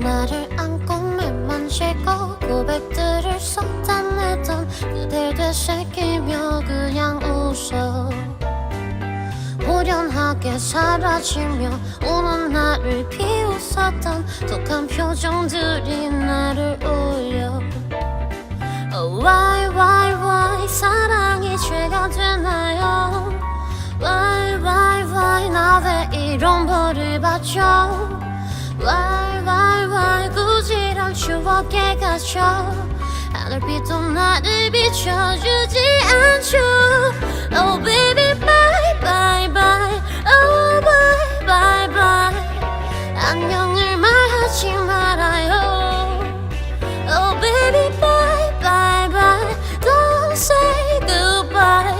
나를 안고 말만 쉬고 고백들을 성탄했던 그댈 되새기며 그냥 웃어. 후련하게 사라지며 우는 나를 비웃었던 독한 표정들이 나를 울려. Oh, Why why why 사랑이 죄가 되나요? Why why why 나 왜 이런 벌을 받죠? Why 추억에 갇혀 하늘빛도 나를 비춰주지 않죠 Oh baby bye bye bye Oh bye bye bye 안녕을 말하지 말아요 Oh baby bye bye bye Don't say goodbye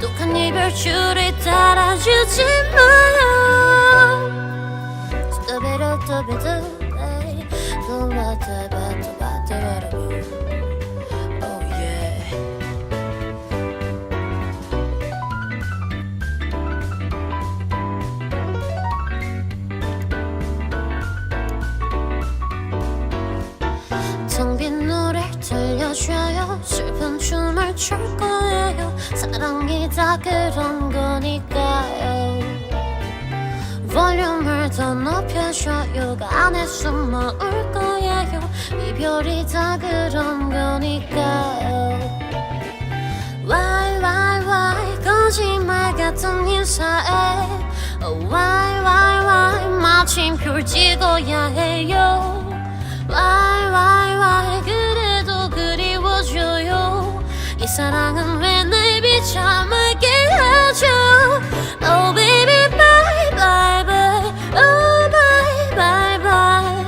독한 이별줄을 따라주지 마요 스타 춤을 출 거예요. 사랑이 다 그런 거니까요. 볼륨을 더 높여줘요. 그 안에 숨어 울 거예요. 이별이 다 그런 거니까요. Why why why? 거짓말 같은 인사에. Why why why? 마침 펼치고야 해요 사랑은 왜 날 비참하게 하죠 Oh baby bye bye bye Oh bye bye bye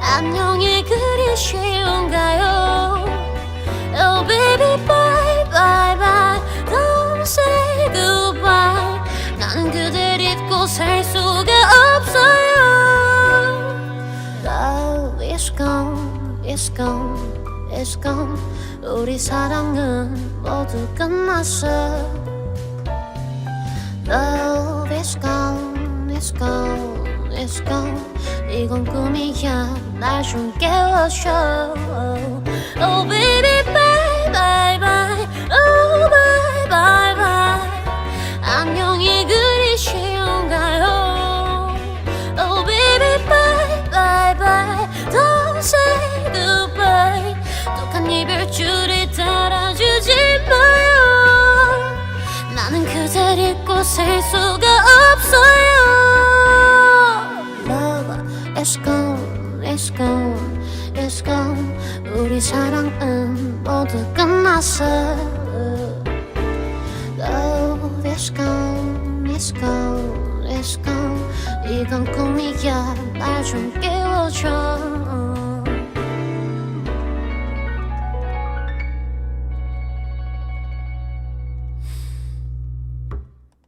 안녕이 그리 쉬운가요 Oh baby bye bye bye Don't say goodbye 나는 그댈 잊고 살 수가 없어요 Love is gone, is gone, Is gone 우리 사랑은 모두 끝났어 Love is gone, is gone, is gone 이건 꿈이야 날 좀 깨워줘 Oh baby bye 이별줄을 따라주지 마요. 나는 잊고 살 수가 없어요. Love is gone, is gone, is gone 우리 사랑은 모두 끝났어 Love is gone, is gone, is gone 이건 꿈이야. 날 좀 깨워줘